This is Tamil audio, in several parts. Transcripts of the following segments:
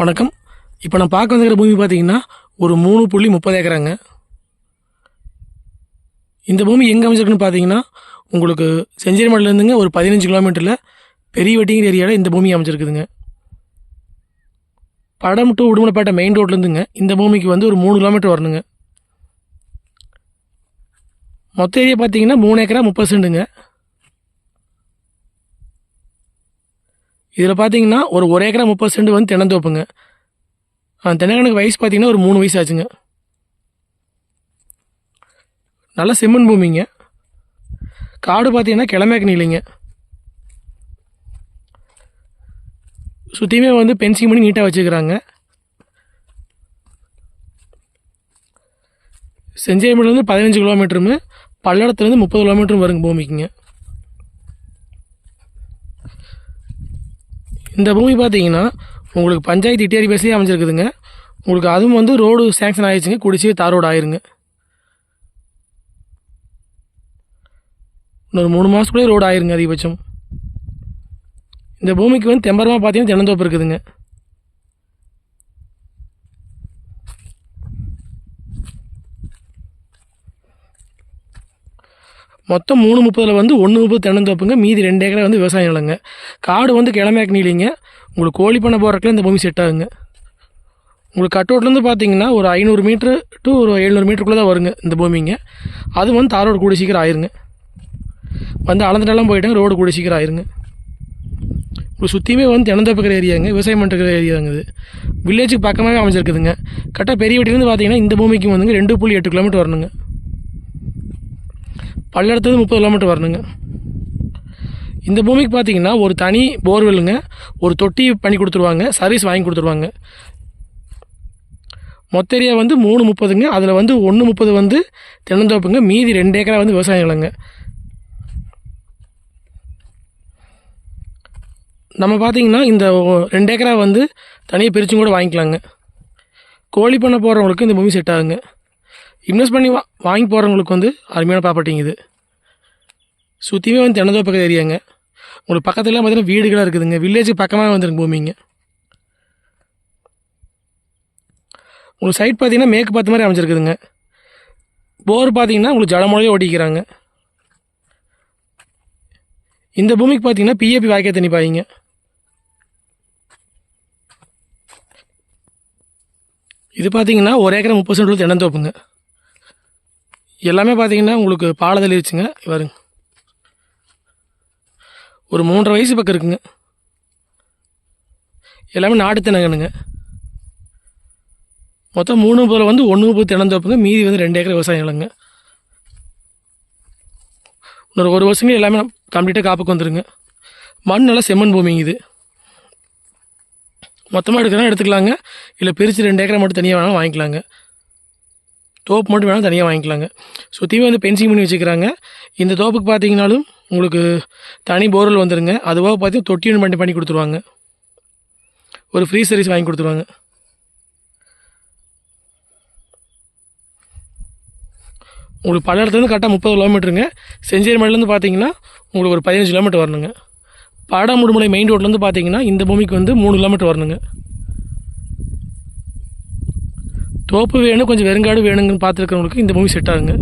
வணக்கம். இப்போ நான் பார்க்க வந்துக்கிற பூமி பார்த்தீங்கன்னா ஒரு மூணு புள்ளி முப்பது ஏக்கராங்க. இந்த பூமி எங்கே அமைச்சிருக்குன்னு பார்த்தீங்கன்னா உங்களுக்கு செஞ்சேரிமலையிலேருந்துங்க ஒரு பதினஞ்சு கிலோமீட்டரில் பெரிய வெட்டிங்கிற ஏரியாவில் இந்த பூமி அமைச்சிருக்குதுங்க படம் டு உடுமலைப்பேட்டை மெயின் ரோட்லேருந்துங்க இந்த பூமிக்கு வந்து ஒரு மூணு கிலோமீட்டர் வரணுங்க. மொத்த ஏரியா பார்த்தீங்கன்னா மூணு ஏக்கரா முப்பது சென்டுங்க இதில் பார்த்தீங்கன்னா ஒரு ஒரு ஏக்கரா முப்பது சென்ட் வந்து தென்னந்தோப்புங்க. ஆ வயசு பார்த்தீங்கன்னா ஒரு மூணு வயசு ஆச்சுங்க நல்ல செம்மண் பூமிங்க. காடு பார்த்தீங்கன்னா கிழமேக்கு இல்லைங்க சுற்றியுமே வந்து பென்சிங் பண்ணி நீட்டாக வச்சுக்கிறாங்க. செஞ்சேரிமலேருந்து பதினஞ்சு கிலோமீட்டருமே பல்லடத்துலேருந்து முப்பது கிலோமீட்டரும் வருங்க பூமிக்குங்க. இந்த பூமி பார்த்தீங்கன்னா உங்களுக்கு பஞ்சாயத்து இட்டியாரி பேசியே அமைஞ்சிருக்குதுங்க. உங்களுக்கு அதுவும் வந்து ரோடு சேங்ஷன் ஆயிடுச்சுங்க குடிச்சு தார் ரோடு ஆயிருங்க. இன்னொரு மூணு மாதத்துக்குள்ளே ரோடு ஆயிருங்க அதிகபட்சம். இந்த பூமிக்கு வந்து தெம்பரமாக பார்த்தீங்கன்னா தென்னந்தோப்பு இருக்குதுங்க. மொத்தம் மூணு முப்பதில் வந்து ஒன்று முப்பது தென்னந்தோப்புங்க மீதி ரெண்டு ஏக்கரை வந்து விவசாயம் நிலங்க. காடு வந்து கிழமையாக்கு நீளிங்க. உங்களுக்கு கோழி பண்ண போகிறக்குள்ள இந்த பூமி செட் ஆகுங்க. உங்களுக்கு கட்டோட்லேருந்து பார்த்தீங்கன்னா ஒரு ஐநூறு மீட்ரு டு ஒரு எழுநூறு மீட்டருக்குள்ளே தான் வருங்க இந்த பூமிங்க. அது வந்து தாரோடு கூடி சீக்கிரம் ஆயிருங்க. வந்து அளந்துட்டெல்லாம் போயிட்டாங்க ரோடு கூடி சீக்கிரம் ஆயிருங்க. உங்களுக்கு சுற்றியுமே வந்து தென்னந்தோப்புக்கிற ஏரியாங்க. விவசாயம் பண்ணுற ஏரியாங்க இது. வில்லேஜுக்கு பக்கமாகவே அமைச்சிருக்குதுங்க கரெக்டாக பெரிய வீட்டிலேருந்து பார்த்தீங்கன்னா இந்த பூமிக்கு வந்துங்க ரெண்டு புள்ளி எட்டு கிலோமீட்டர் வரணுங்க. பல்லடத்துலேருந்து முப்பது கிலோமீட்டர் வரணுங்க. இந்த பூமிக்கு பார்த்தீங்கன்னா ஒரு தனி போர்வெல்லுங்க ஒரு தொட்டி பண்ணி கொடுத்துருவாங்க சர்வீஸ் வாங்கி கொடுத்துருவாங்க. மொத்த ஏரியா வந்து மூணு முப்பதுங்க அதில் வந்து ஒன்று முப்பது வந்து தென்னந்தோப்புங்க மீதி ரெண்டு ஏக்கரா வந்து விவசாயம் நிலங்க நம்ம பார்த்தீங்கன்னா இந்த ரெண்டு ஏக்கரா வந்து தனியாக பிரிச்சும் கூட வாங்கிக்கலாங்க. கோழி பண்ண போகிறவங்களுக்கு இந்த பூமி செட் ஆகுங்க. இன்வெஸ்ட் பண்ணி வா வாங்கி போகிறவங்களுக்கு வந்து அருமையான ப்ராப்பர்ட்டிங்க இது. சுற்றியுமே வந்து தென்னந்தோப்பு ஏரியாங்க உங்களுக்கு பக்கத்துல பார்த்தீங்கன்னா வீடுகளாக இருக்குதுங்க. வில்லேஜுக்கு பக்கமாக வந்துருக்கு பூமிங்க. உங்களுக்கு சைட் பார்த்தீங்கன்னா மேற்கு பார்த்த மாதிரி அமைச்சிருக்குதுங்க போர் பார்த்தீங்கன்னா உங்களுக்கு ஜலமொழியே ஓட்டிக்கிறாங்க இந்த பூமிக்கு பார்த்தீங்கன்னா பிஏபி வாய்க்கா தண்ணி பாய்ங்க. இது பார்த்தீங்கன்னா ஒரு ஏக்கரை முப்பது சென்ட் தென்னந்தோப்புங்க. எல்லாமே பார்த்தீங்கன்னா உங்களுக்கு பாலை தள்ளிடுச்சுங்க வருங்க ஒரு மூன்றரை வயசு பக்கம் இருக்குங்க. எல்லாமே நாட்டு தினங்கனுங்க மொத்தம் மூணு முப்பதில் வந்து ஒன்று முப்பது தினந்தோப்புங்க மீதி வந்து ரெண்டு ஏக்கர் விவசாயம் இல்லைங்க. இன்னொரு ஒரு வருஷங்க எல்லாமே கம்ப்ளீட்டாக காப்புக்கு வந்துடுங்க மண் நல்லா செம்மண் பூமிங்க இது. மொத்தமாக எடுக்கிறனா எடுத்துக்கலாங்க. இல்லை பிரித்து ரெண்டு ஏக்கரை மட்டும் தனியாக வேணாலும் வாங்கிக்கலாங்க. தோப்பு மட்டும் வேணாலும் தனியாக வாங்கிக்கலாங்க. சுற்றியுமே வந்து பென்சிங் பண்ணி வச்சுக்கிறாங்க. இந்த தோப்புக்கு பார்த்தீங்கனாலும் உங்களுக்கு தனி போர்வெல் வந்துடுங்க அதுவாக பார்த்தீங்கன்னா தொட்டி ஒன்று பண்ணி பண்ணி கொடுத்துருவாங்க. ஒரு ஃப்ரீ சர்வீஸ் வாங்கி கொடுத்துருவாங்க. உங்களுக்கு பல்லடத்துலேருந்து கரெக்டாக முப்பது கிலோமீட்டருங்க செஞ்சேரி மலையிலேருந்து பார்த்தீங்கன்னா உங்களுக்கு ஒரு பதினஞ்சு கிலோமீட்டர் வரணுங்க. பாடாமுடுமலை மெயின் ரோட்லேருந்து பார்த்தீங்கன்னா இந்த பூமிக்கு வந்து மூணு கிலோமீட்டர் வரணுங்க. தோப்பு வேணும் கொஞ்சம் வெறுங்காடு வேணுங்கன்னு பார்த்துருக்கிறவங்களுக்கு இந்த பூமி செட் ஆகுங்க.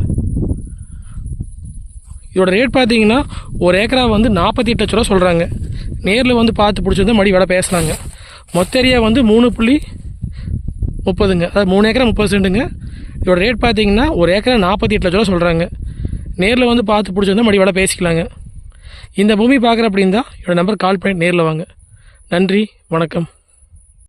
இதோட ரேட் பார்த்தீங்கன்னா ஒரு ஏக்கரா வந்து நாற்பத்தி எட்டு லட்ச ரூபா சொல்கிறாங்க நேரில் வந்து பார்த்து பிடிச்சிருந்தா மறுபடி விலை பேசுகிறாங்க மொத்த ஏரியா வந்து மூணு புள்ளி முப்பதுங்க. அதாவது மூணு ஏக்கரா முப்பது சென்ட்டுங்க. இதோட ரேட் பார்த்தீங்கன்னா ஒரு ஏக்கரா நாற்பத்தி எட்டு லட்ச ரூபா சொல்கிறாங்க நேரில் வந்து பார்த்து பிடிச்சிருந்தா மறுபடி வேலை பேசிக்கலாங்க. இந்த பூமி பார்க்குற அப்படின்னா என்னோடய நம்பர் கால் பண்ணி நேரில் வாங்க. நன்றி வணக்கம்.